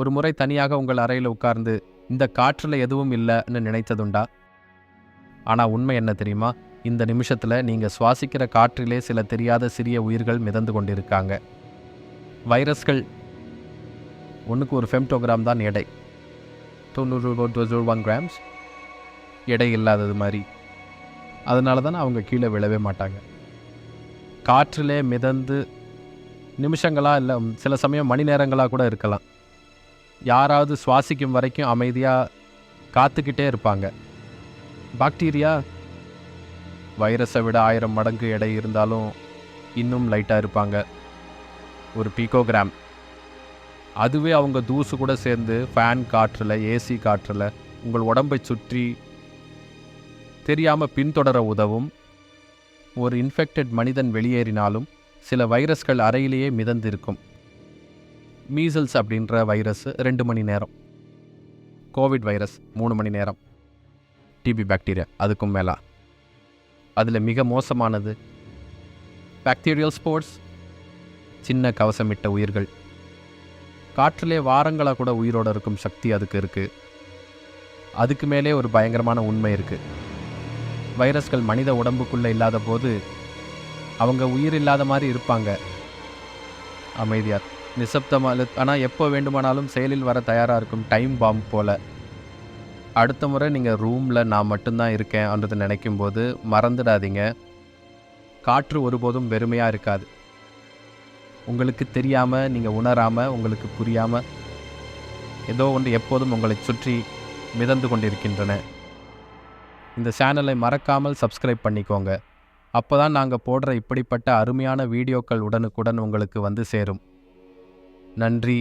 ஒரு முறை தனியாக உங்கள் அறையில் உட்கார்ந்து இந்த காற்றில் எதுவும் இல்லைன்னு நினைத்ததுண்டா? ஆனால் உண்மை என்ன தெரியுமா? இந்த நிமிஷத்தில் நீங்கள் சுவாசிக்கிற காற்றிலே சில தெரியாத சிறிய உயிர்கள் மிதந்து கொண்டிருக்காங்க. வைரஸ்கள் ஒன்றுக்கு ஒரு ஃபெம்டோகிராம் தான் எடை. தொண்ணூறு ஒன் கிராம்ஸ் எடை இல்லாதது மாதிரி. அதனால தான் அவங்க கீழே விழவே மாட்டாங்க. காற்றிலே மிதந்து நிமிஷங்களாக இல்லை சில சமயம் மணி நேரங்களாக கூட இருக்கலாம். யாராவது சுவாசிக்கும் வரைக்கும் அமைதியாக காத்துக்கிட்டே இருப்பாங்க. பாக்டீரியா வைரஸை விட ஆயிரம் மடங்கு எடை இருந்தாலும் இன்னும் லைட்டாக இருப்பாங்க. ஒரு பீகோகிராம். அதுவே அவங்க தூசு கூட சேர்ந்து ஃபேன் காற்றில் ஏசி காற்றில் உங்கள் உடம்பை சுற்றி தெரியாமல் பின்தொடர உதவும். ஒரு இன்ஃபெக்டட் மனிதன் வெளியேறினாலும் சில வைரஸ்கள் அறையிலேயே மிதந்திருக்கும். மீசல்ஸ் அப்படின்ற வைரஸ் ரெண்டு மணி நேரம். கோவிட் வைரஸ் மூணு மணி நேரம். டிபி பாக்டீரியா அதுக்கும் மேலே. அதில் மிக மோசமானது பாக்டீரியல் ஸ்போர்ட்ஸ் சின்ன கவசமிட்ட உயிர்கள். காற்றிலே வாரங்களாக கூட உயிரோடு இருக்கும் சக்தி அதுக்கு இருக்குது அதுக்கு மேலே ஒரு பயங்கரமான உண்மை இருக்குது வைரஸ்கள் மனித உடம்புக்குள்ளே இல்லாத போது அவங்க உயிர் இல்லாத மாதிரி இருப்பாங்க. அமைதியார் நிசப்தமாக ஆனால் எப்போ வேண்டுமானாலும் செயலில் வர தயாராக இருக்கும் டைம் பாம்ப் போல். அடுத்த முறை நீங்கள் ரூமில் நான் மட்டும்தான் இருக்கேன் அப்படின்றத நினைக்கும் போது மறந்துடாதீங்க. காற்று ஒருபோதும் வெறுமையாக இருக்காது. உங்களுக்கு தெரியாமல் நீங்கள் உணராமல் உங்களுக்கு புரியாமல் ஏதோ ஒன்று எப்போதும் உங்களை சுற்றி மிதந்து கொண்டிருக்கின்றன. இந்த சேனலை மறக்காமல் சப்ஸ்கிரைப் பண்ணிக்கோங்க. அப்போ தான் நாங்கள் போடுற இப்படிப்பட்ட அருமையான வீடியோக்கள் உடனுக்குடன் உங்களுக்கு வந்து சேரும். நன்றி.